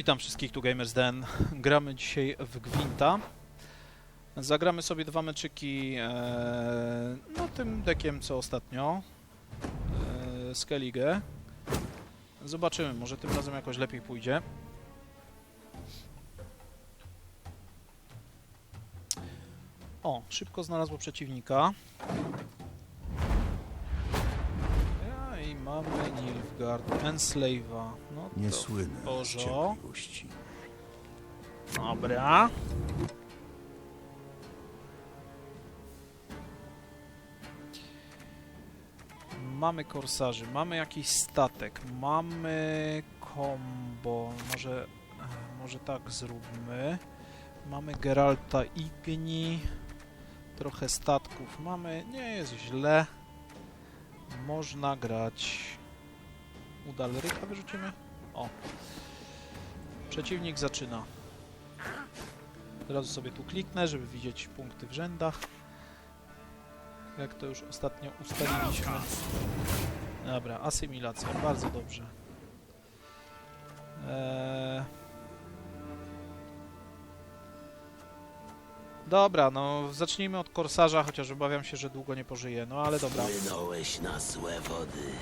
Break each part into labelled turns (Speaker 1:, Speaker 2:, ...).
Speaker 1: Witam wszystkich, tu Gamers Den. Gramy dzisiaj w Gwinta. Zagramy sobie dwa meczyki e, no tym dekiem co ostatnio. E, Skellige. Zobaczymy, może tym razem jakoś lepiej pójdzie. O, szybko znalazło przeciwnika. Mamy Nilfgaard, Enslave'a. No
Speaker 2: Nie
Speaker 1: to
Speaker 2: słynę cierpliwości.
Speaker 1: Dobra. Mamy korsarzy, mamy jakiś statek, mamy combo, może, może tak zróbmy. Mamy Geralta Igni, trochę statków mamy, nie jest źle. Można grać. Udalryka wyrzucimy? O. Przeciwnik zaczyna. Teraz sobie tu kliknę, żeby widzieć punkty w rzędach. Jak to już ostatnio ustaliliśmy. Dobra, asymilacja, bardzo dobrze. Eee... Dobra, no zacznijmy od korsarza, chociaż obawiam się, że długo nie pożyje. No ale dobra,
Speaker 3: Płynąłeś na złe wody.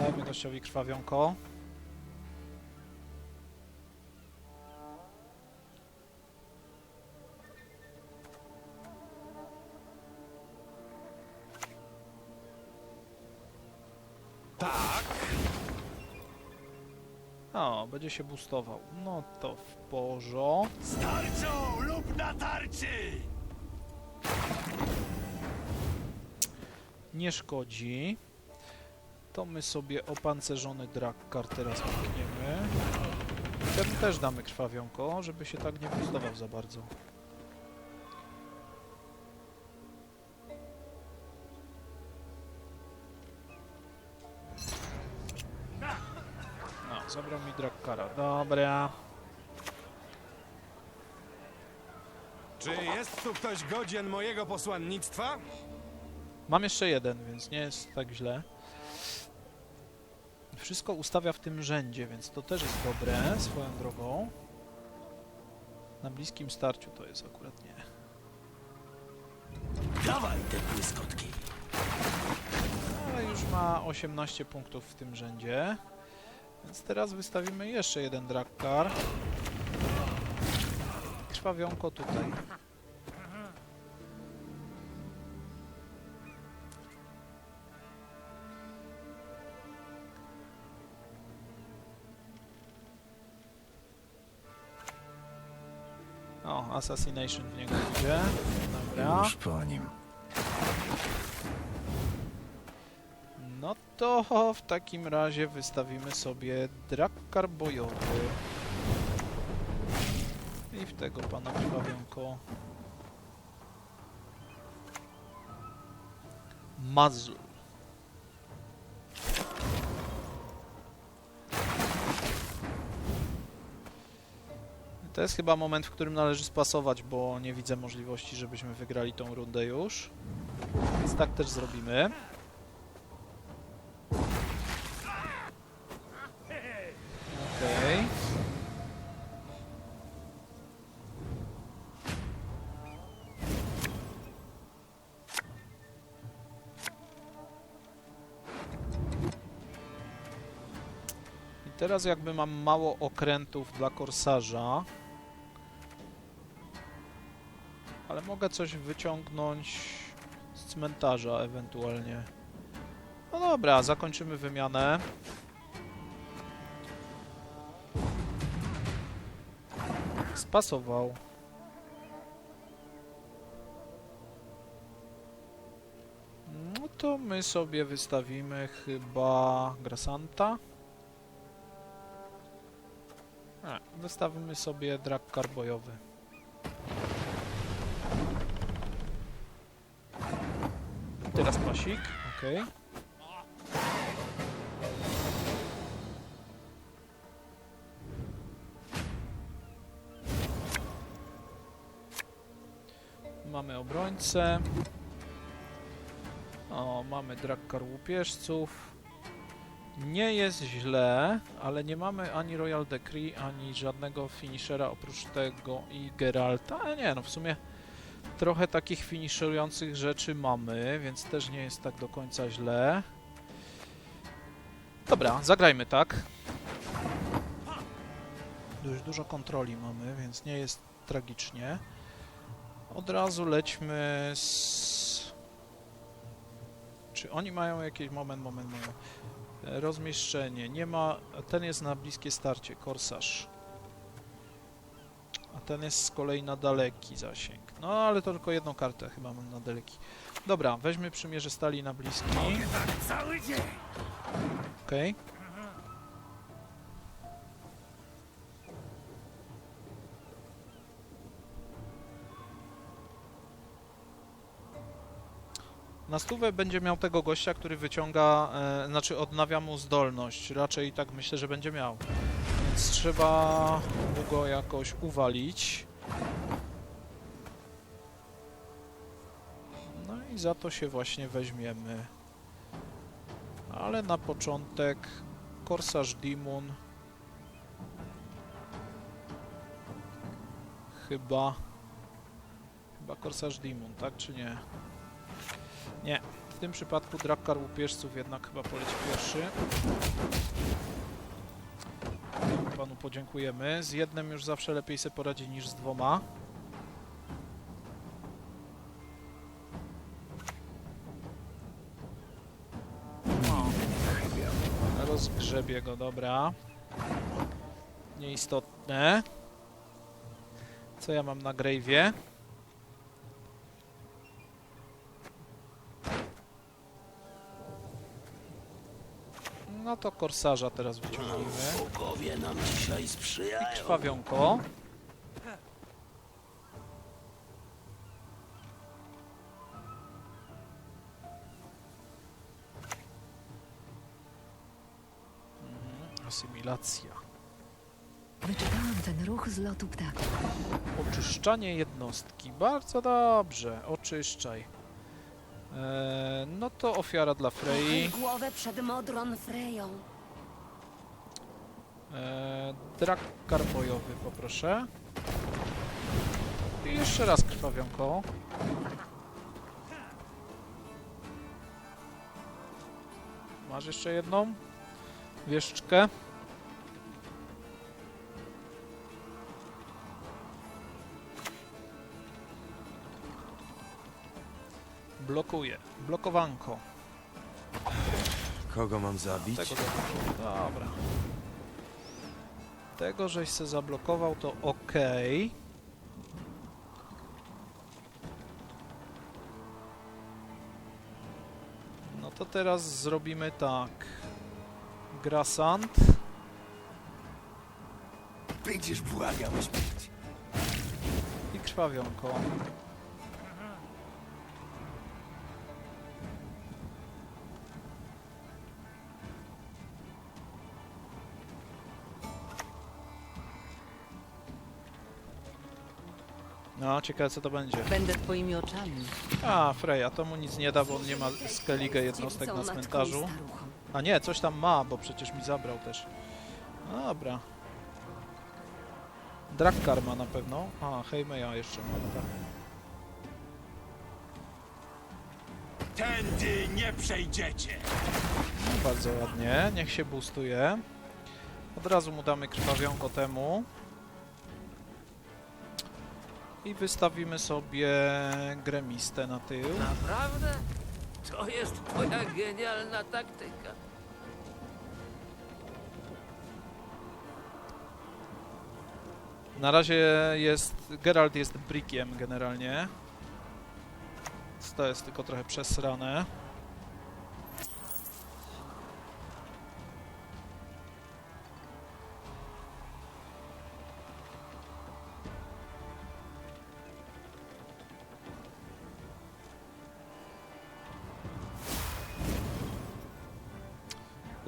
Speaker 1: Dajmy gościowi krwawionko.
Speaker 3: Tak?
Speaker 1: O, będzie się boostował. No to w porządku.
Speaker 3: Z tarczą lub na tarczy!
Speaker 1: nie szkodzi. To my sobie opancerzony Drakkar teraz klikniemy. Temu też damy krwawionko, żeby się tak nie boostował za bardzo. No, zabrał mi Drakkara. Dobra.
Speaker 4: Czy jest tu ktoś godzien mojego posłannictwa?
Speaker 1: Mam jeszcze jeden, więc nie jest tak źle. Wszystko ustawia w tym rzędzie, więc to też jest dobre, swoją drogą. Na bliskim starciu to jest akurat nie.
Speaker 3: Dawaj te błyskotki.
Speaker 1: Ale już ma 18 punktów w tym rzędzie. Więc teraz wystawimy jeszcze jeden Drakkar. Krwawionko tutaj. Assassination w niego idzie. Dobra.
Speaker 2: Już po nim.
Speaker 1: No to w takim razie wystawimy sobie Drakkar bojowy. I w tego pana krwawionko. Mazul. To jest chyba moment, w którym należy spasować, bo nie widzę możliwości, żebyśmy wygrali tą rundę już. Więc tak też zrobimy. Okej. I teraz jakby mam mało okrętów dla korsarza. Mogę coś wyciągnąć z cmentarza ewentualnie. No dobra, zakończymy wymianę. Spasował. No to my sobie wystawimy chyba Grasanta. A, wystawimy sobie Drakkar bojowy. Pasik, okej. Mamy obrońcę. O, mamy Drakkar łupieżców. Nie jest źle, ale nie mamy ani Royal Decree, ani żadnego finishera oprócz tego i Geralta. Ale nie, no w sumie trochę takich finisherujących rzeczy mamy, więc też nie jest tak do końca źle. Dobra, zagrajmy tak. Dość dużo kontroli mamy, więc nie jest tragicznie. Od razu lećmy z... Czy oni mają jakiś moment, moment, moment. Rozmieszczenie. Nie ma... Ten jest na bliskie starcie, korsarz. Ten jest z kolei na daleki zasięg. No, ale to tylko jedną kartę chyba mam na daleki. Dobra, weźmy przymierze stali na bliski. Okej. Na stówę będzie miał tego gościa, który wyciąga, e, znaczy odnawia mu zdolność. Raczej tak myślę, że będzie miał. Więc trzeba go jakoś uwalić. No i za to się właśnie weźmiemy. Ale na początek Korsarz Demon. Chyba. Chyba Korsarz Demon, tak czy nie? Nie. W tym przypadku Drakkar Łupieżców jednak chyba poleci pierwszy. Panu podziękujemy. Z jednym już zawsze lepiej sobie poradzi niż z dwoma. O. Rozgrzebie go, dobra. Nieistotne. Co ja mam na grave'ie? No to korsarza teraz wyciągnijmy.
Speaker 3: Bogowie nam dzisiaj sprzyjają.
Speaker 1: Krwawionko. Mhm, Asymilacja.
Speaker 2: Wyczekałam ten ruch z lotu ptaków.
Speaker 1: Oczyszczanie jednostki. Bardzo dobrze. Oczyszczaj. Eee, no to ofiara dla Frey.
Speaker 2: głowę przed modron Freją.
Speaker 1: Eee, Drakkar bojowy poproszę. I jeszcze raz krwawionko. Masz jeszcze jedną? Wieszczkę. Blokuje. Blokowanko.
Speaker 4: Kogo mam zabić?
Speaker 1: Tego. Dobra. Tego, żeś se zablokował, to ok. No to teraz zrobimy tak. Grasant.
Speaker 3: Będziesz błagał śmierć.
Speaker 1: I krwawionko. No, ciekawe co to będzie.
Speaker 2: Będę twoimi oczami.
Speaker 1: A, Freya, to mu nic nie da, bo on nie ma skeligę jednostek na cmentarzu. A nie, coś tam ma, bo przecież mi zabrał też. No dobra. Drakkar ma na pewno. A, Heimeja jeszcze ma, tak.
Speaker 3: Tędy nie przejdziecie!
Speaker 1: No, bardzo ładnie, niech się boostuje. Od razu mu damy krwawionko temu. I wystawimy sobie gremistę na tył.
Speaker 5: Naprawdę? To jest twoja genialna taktyka.
Speaker 1: Na razie jest... Geralt jest brickiem generalnie. To jest tylko trochę przesrane.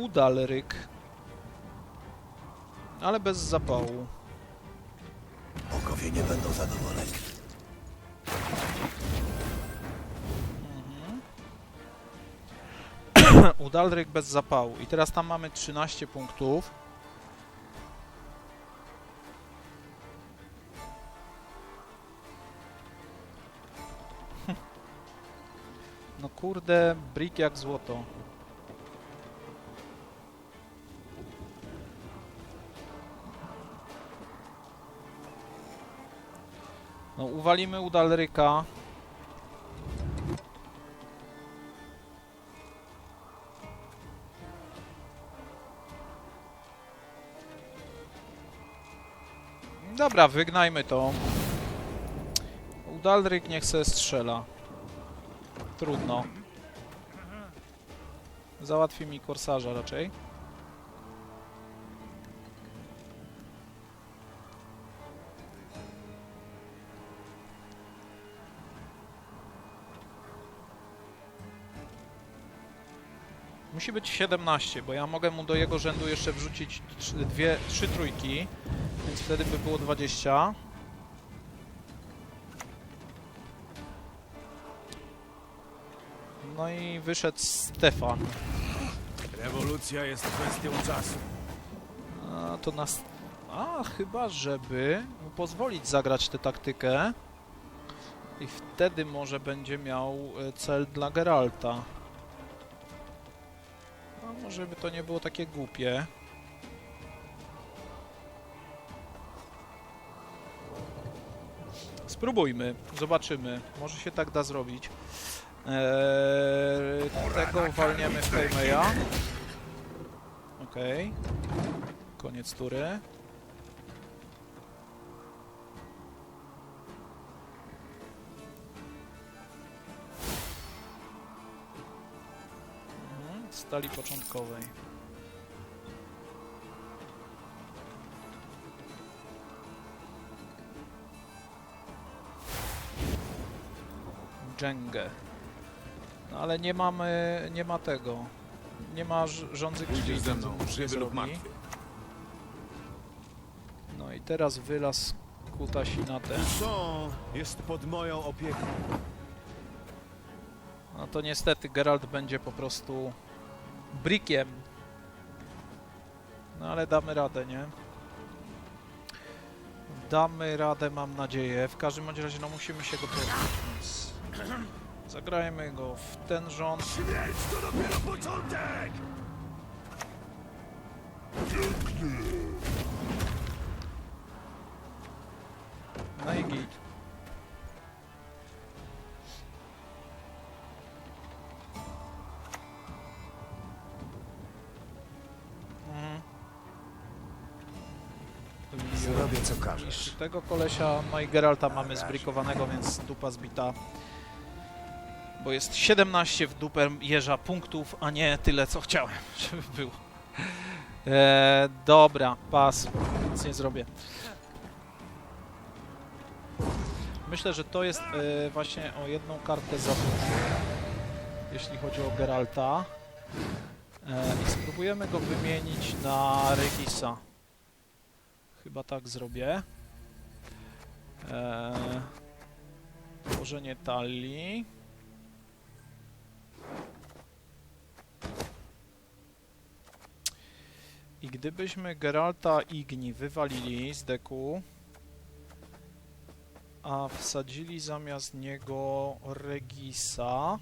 Speaker 1: Udalryk. Ale bez zapału.
Speaker 3: Bogowie nie będą zadowoleni.
Speaker 1: Mhm. Udalryk bez zapału. I teraz tam mamy 13 punktów. No kurde, brick jak złoto. No uwalimy Udalryka. Dobra, wygnajmy to. Udalryk niech se strzela. Trudno. Załatwi mi korsarza raczej. Musi być 17, bo ja mogę mu do jego rzędu jeszcze wrzucić dwie, trzy trójki, więc wtedy by było 20. No i wyszedł Stefan.
Speaker 4: Rewolucja jest kwestią czasu.
Speaker 1: A, to nas... A, chyba żeby mu pozwolić zagrać tę taktykę. I wtedy może będzie miał e, cel dla Geralta. Może by to nie było takie głupie. Spróbujmy, zobaczymy. Może się tak da zrobić. Eee, tego uwalniamy w Heimeya. Okej. Koniec tury. Stali początkowej. Dżengę. No ale nie mamy, nie ma tego. Nie ma rządzy krwi.
Speaker 4: Pójdziesz ze mną, żywy lub martwy.
Speaker 1: No i teraz wylaz kutasi na ten.
Speaker 4: Co jest pod moją opieką?
Speaker 1: No to niestety Geralt będzie po prostu brikiem. No ale damy radę, nie? Damy radę, mam nadzieję. W każdym bądź razie no musimy się go pozbyć, więc zagrajmy go w ten rząd.
Speaker 3: Śmierć to dopiero początek!
Speaker 1: No i git.
Speaker 3: Zrobię co
Speaker 1: Niż
Speaker 3: każesz.
Speaker 1: tego kolesia, no i Geralta mamy zbrikowanego, więc dupa zbita. Bo jest 17 w dupę jeża punktów, a nie tyle co chciałem, żeby było. Eee, dobra, pas, nic nie zrobię. Myślę, że to jest e, właśnie o jedną kartę za jeśli chodzi o Geralta. E, I spróbujemy go wymienić na Regisa. Chyba tak zrobię. Eee, tworzenie talii. I gdybyśmy Geralta Igni wywalili z deku, a wsadzili zamiast niego Regisa,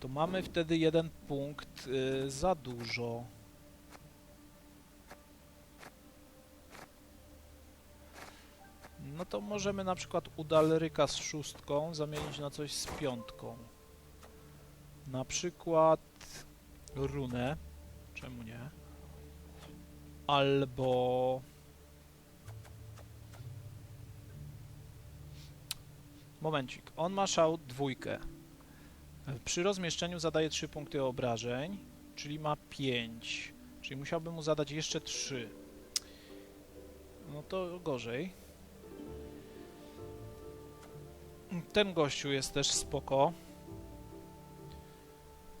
Speaker 1: to mamy wtedy jeden punkt y, za dużo. No to możemy na przykład Udalryka z szóstką zamienić na coś z piątką. Na przykład runę. Czemu nie? Albo... Momencik. On ma szał dwójkę. Przy rozmieszczeniu zadaje 3 punkty obrażeń, czyli ma 5. Czyli musiałbym mu zadać jeszcze 3. No to gorzej. Ten gościu jest też spoko.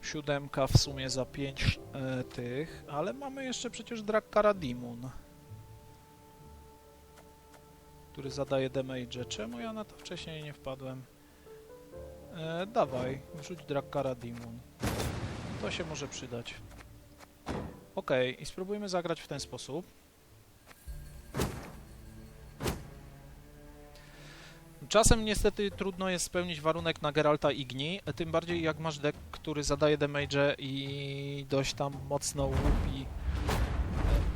Speaker 1: Siódemka w sumie za 5 e, tych, ale mamy jeszcze przecież Drakkara Dimun, który zadaje damage. Czemu ja na to wcześniej nie wpadłem? E, dawaj, wrzuć Drakkara Demon. To się może przydać. Okej, i spróbujmy zagrać w ten sposób. Czasem niestety trudno jest spełnić warunek na Geralta Igni, tym bardziej jak masz deck, który zadaje damage i dość tam mocno łupi,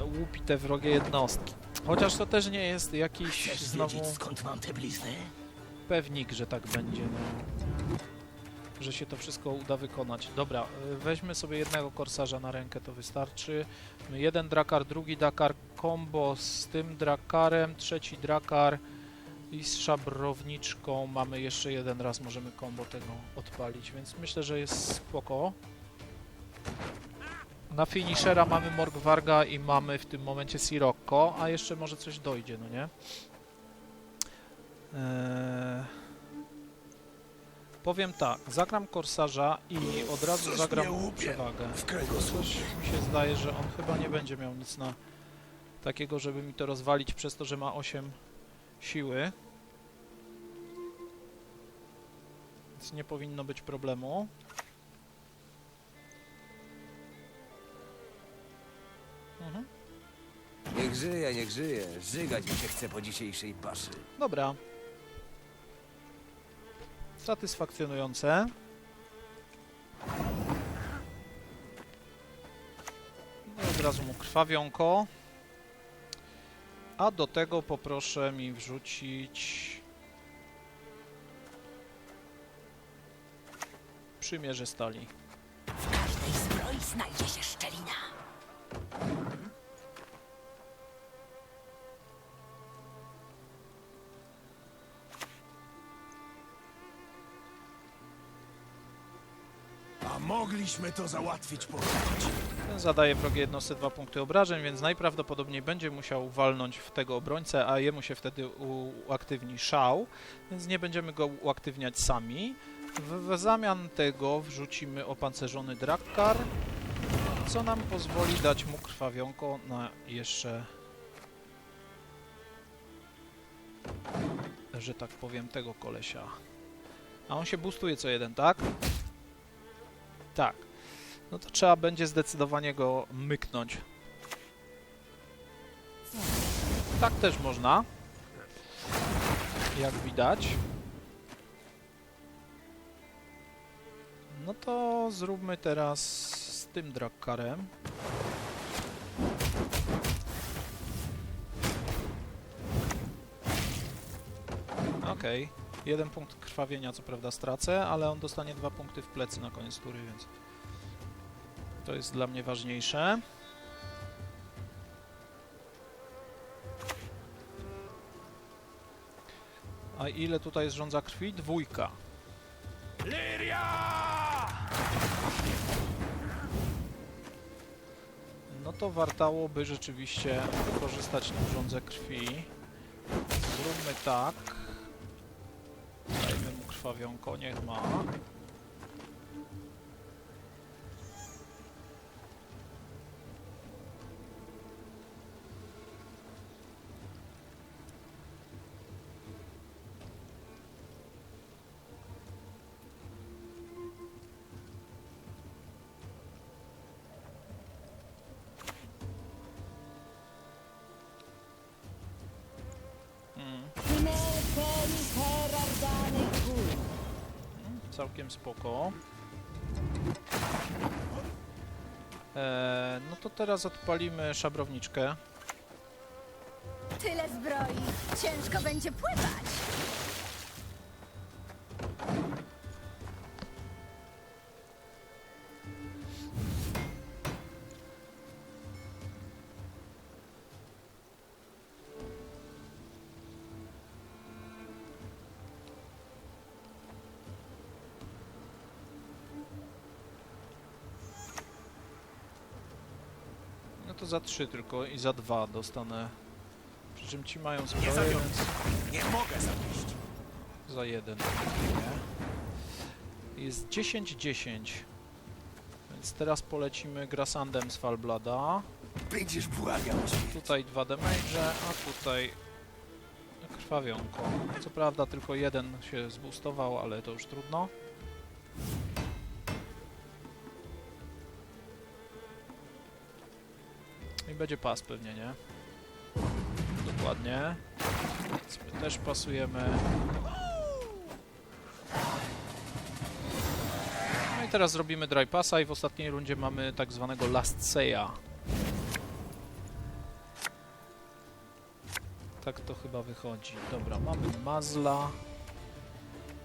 Speaker 1: e, łupi te wrogie jednostki. Chociaż to też nie jest jakiś
Speaker 3: Chcesz
Speaker 1: znowu
Speaker 3: skąd mam te blizny?
Speaker 1: Pewnik, że tak będzie, no. Że się to wszystko uda wykonać. Dobra, y, weźmy sobie jednego korsarza na rękę, to wystarczy. Jeden drakar, drugi drakar, combo z tym drakarem, trzeci drakar i z szabrowniczką mamy jeszcze jeden raz, możemy combo tego odpalić, więc myślę, że jest spoko. Na finishera mamy Morgwarga i mamy w tym momencie Sirocco, a jeszcze może coś dojdzie, no nie? Eee... Powiem tak, zagram Korsarza i od razu
Speaker 3: Coś
Speaker 1: zagram przewagę. Coś mi się zdaje, że on chyba nie będzie miał nic na takiego, żeby mi to rozwalić przez to, że ma 8 siły. Więc nie powinno być problemu. Mhm.
Speaker 6: Niech żyje, niech żyje. Żygać mi się chce po dzisiejszej paszy.
Speaker 1: Dobra. Satysfakcjonujące. No od razu mu krwawionko. A do tego poproszę mi wrzucić... Przymierze stali.
Speaker 2: W tej zbroi znajdzie się szczelina.
Speaker 3: Mogliśmy to załatwić po
Speaker 1: zadaje wrogie jednostce dwa punkty obrażeń, więc najprawdopodobniej będzie musiał walnąć w tego obrońcę, a jemu się wtedy uaktywni szał, więc nie będziemy go uaktywniać sami. W, w zamian tego wrzucimy opancerzony Drakkar, co nam pozwoli dać mu krwawionko na jeszcze, że tak powiem, tego kolesia. A on się boostuje co jeden, tak? Tak. No to trzeba będzie zdecydowanie go myknąć. Tak też można. Jak widać. No to zróbmy teraz z tym Drakkarem. Okej. Jeden punkt krwawienia co prawda stracę, ale on dostanie dwa punkty w plecy na koniec tury, więc... To jest dla mnie ważniejsze. A ile tutaj zrządza krwi? Dwójka.
Speaker 3: Liria!
Speaker 1: No to wartałoby rzeczywiście wykorzystać tą rządzę krwi. Zróbmy tak. Dajmy mu krwawionko, niech ma. Całkiem spoko. Eee, no to teraz odpalimy szabrowniczkę.
Speaker 7: Tyle zbroi. Ciężko będzie pływać.
Speaker 1: Za trzy tylko i za dwa dostanę. Przy czym ci mają zbroję,
Speaker 3: zawiąż.
Speaker 1: więc
Speaker 3: Nie mogę zawieść.
Speaker 1: za jeden. Nie? Jest 10-10. Więc teraz polecimy Grasandem z Falblada.
Speaker 3: Będziesz błagał cię.
Speaker 1: Tutaj dwa damage, a tutaj krwawionko. Co prawda tylko jeden się zboostował, ale to już trudno. Będzie pas pewnie, nie? Dokładnie. Więc my też pasujemy. No i teraz zrobimy dry passa i w ostatniej rundzie mamy tak zwanego last seya. Tak to chyba wychodzi. Dobra, mamy Mazla,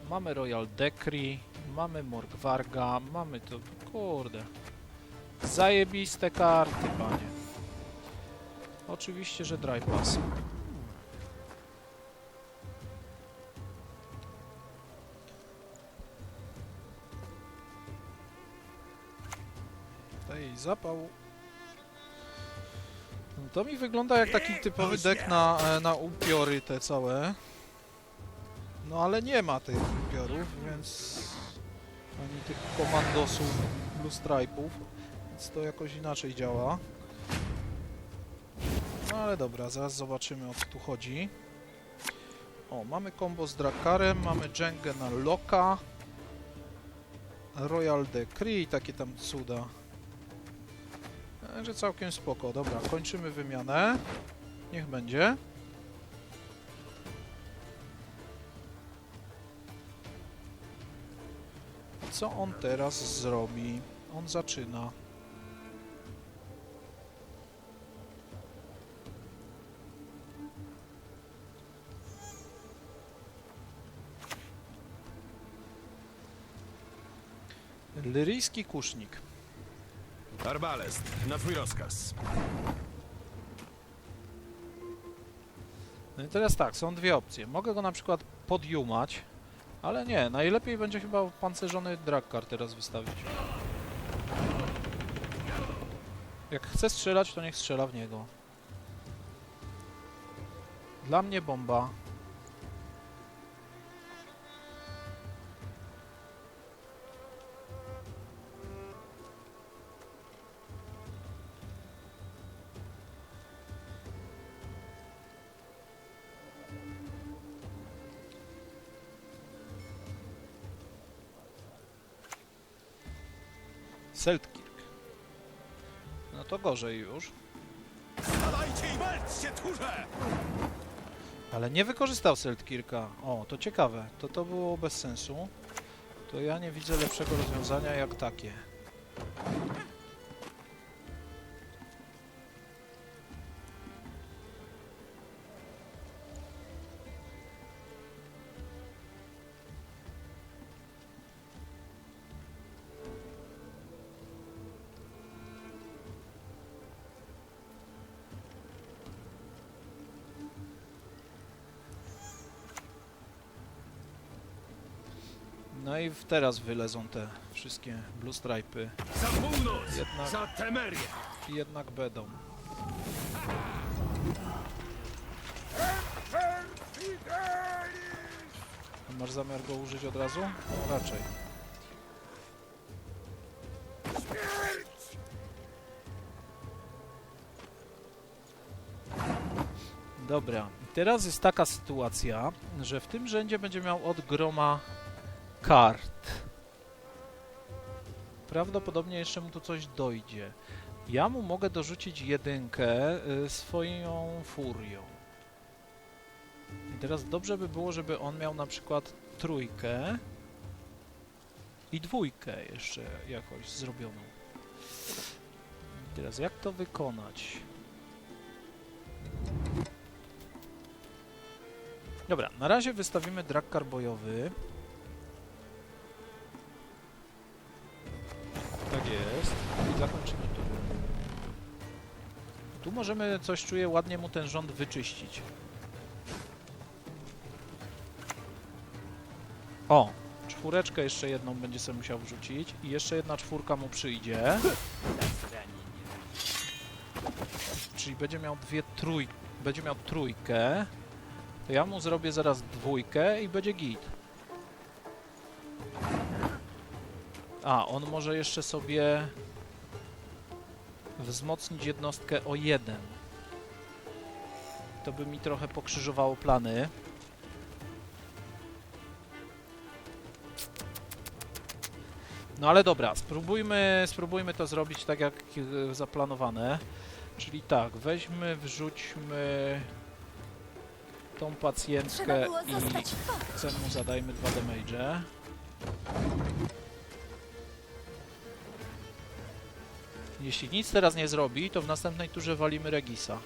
Speaker 1: mamy Royal Decree, mamy Morgwarga, mamy to... kurde. Zajebiste karty, panie. Oczywiście, że dry pass. Ej, zapał. No To mi wygląda jak taki typowy deck na, e, na upiory te całe. No ale nie ma tych upiorów, więc... Ani tych komandosów, blue stripe'ów, więc to jakoś inaczej działa. No ale dobra, zaraz zobaczymy o co tu chodzi. O, mamy combo z Drakarem, mamy Jengę na Loka, Royal Decree i takie tam cuda. Także całkiem spoko. Dobra, kończymy wymianę. Niech będzie. Co on teraz zrobi? On zaczyna. Lyryjski kusznik.
Speaker 4: Arbalest, na twój rozkaz.
Speaker 1: No i teraz tak, są dwie opcje. Mogę go na przykład podjumać, ale nie, najlepiej będzie chyba pancerzony dragkar teraz wystawić. Jak chce strzelać, to niech strzela w niego. Dla mnie bomba. Seltkirk. No to gorzej już.
Speaker 3: Dawajcie i walczcie, tchórze!
Speaker 1: Ale nie wykorzystał Seltkirka. O, to ciekawe. To to było bez sensu. To ja nie widzę lepszego rozwiązania jak takie. I teraz wylezą te wszystkie blue stripe'y.
Speaker 3: Za północ!
Speaker 1: Jednak,
Speaker 3: Za Temerię!
Speaker 1: jednak będą. Masz zamiar go użyć od razu? No, raczej. Dobra, teraz jest taka sytuacja, że w tym rzędzie będzie miał od groma kart. Prawdopodobnie jeszcze mu tu coś dojdzie. Ja mu mogę dorzucić jedynkę y, swoją furią. I teraz dobrze by było, żeby on miał na przykład trójkę i dwójkę jeszcze jakoś zrobioną. I teraz jak to wykonać? Dobra, na razie wystawimy drag karbojowy. Tu możemy, coś czuję, ładnie mu ten rząd wyczyścić. O! Czwóreczkę jeszcze jedną będzie sobie musiał wrzucić i jeszcze jedna czwórka mu przyjdzie. Czyli będzie miał dwie trój... będzie miał trójkę. To ja mu zrobię zaraz dwójkę i będzie git. A, on może jeszcze sobie wzmocnić jednostkę o jeden. To by mi trochę pokrzyżowało plany. No ale dobra, spróbujmy, spróbujmy to zrobić tak jak e, zaplanowane. Czyli tak, weźmy, wrzućmy tą pacjentkę i. Chcemy zadajmy dwa damage. Jeśli nic teraz nie zrobi, to w następnej turze walimy Regisa.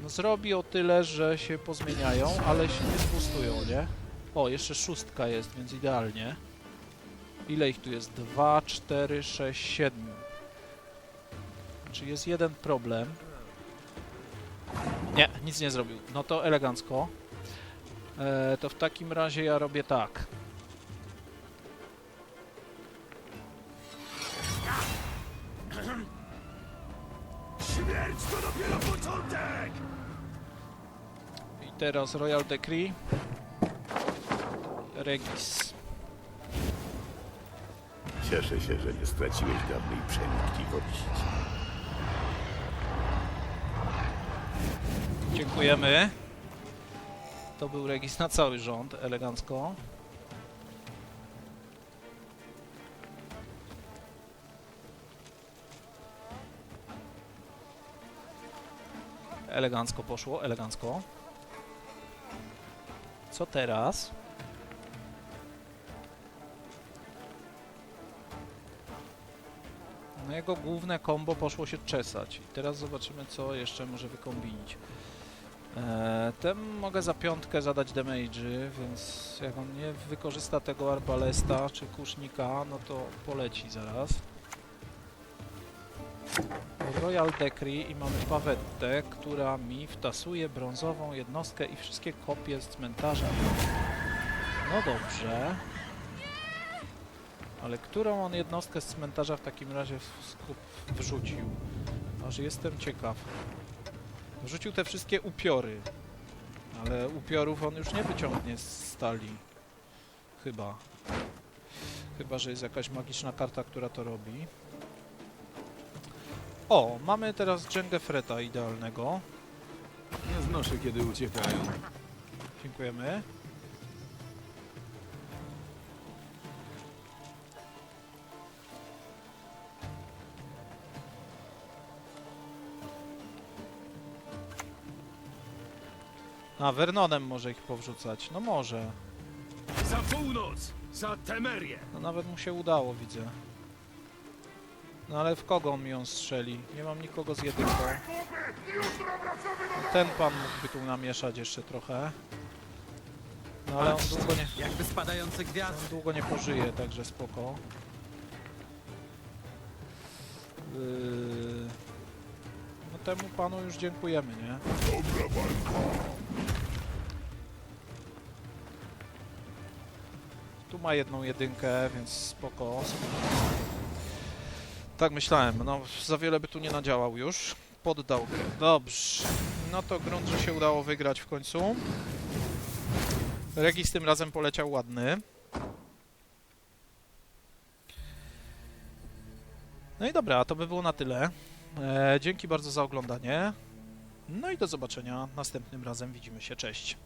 Speaker 1: No zrobi o tyle, że się pozmieniają, ale się nie zbustują, nie? O, jeszcze szóstka jest, więc idealnie. Ile ich tu jest? 2, 4, 6, 7. Czy jest jeden problem? Nie, nic nie zrobił. No to elegancko. E, to w takim razie ja robię tak. Teraz Royal Decree. Regis.
Speaker 8: Cieszę się, że nie straciłeś dawnej przenikliwości.
Speaker 1: Dziękujemy. To był Regis na cały rząd, elegancko. Elegancko poszło, elegancko. Co teraz? No jego główne combo poszło się czesać. I teraz zobaczymy, co jeszcze może wykombinić. Eee, mogę za piątkę zadać damage'y, więc jak on nie wykorzysta tego arbalesta czy kusznika, no to poleci zaraz. Royal Decree i mamy Pawettę, która mi wtasuje brązową jednostkę i wszystkie kopie z cmentarza. No dobrze. Ale którą on jednostkę z cmentarza w takim razie wrzucił? Aż jestem ciekaw. Wrzucił te wszystkie upiory. Ale upiorów on już nie wyciągnie z stali. Chyba. Chyba, że jest jakaś magiczna karta, która to robi. O, mamy teraz Freta idealnego.
Speaker 4: Nie znoszę, kiedy uciekają.
Speaker 1: Dziękujemy. A, Vernonem może ich powrzucać. No może.
Speaker 3: Za północ! Za Temerię!
Speaker 1: No nawet mu się udało, widzę. No ale w kogo on mi ją strzeli? Nie mam nikogo z jedynką. Ten pan mógłby tu namieszać jeszcze trochę. No ale on długo nie,
Speaker 6: Jakby spadające gwiazdy.
Speaker 1: on długo nie pożyje, także spoko. Yy... No temu panu już dziękujemy, nie? Tu ma jedną jedynkę, więc spoko. Tak myślałem, no za wiele by tu nie nadziałał już. Poddał. Dobrze. No to grunt, że się udało wygrać w końcu. Regis tym razem poleciał ładny. No i dobra, to by było na tyle. E, dzięki bardzo za oglądanie. No i do zobaczenia następnym razem. Widzimy się. Cześć.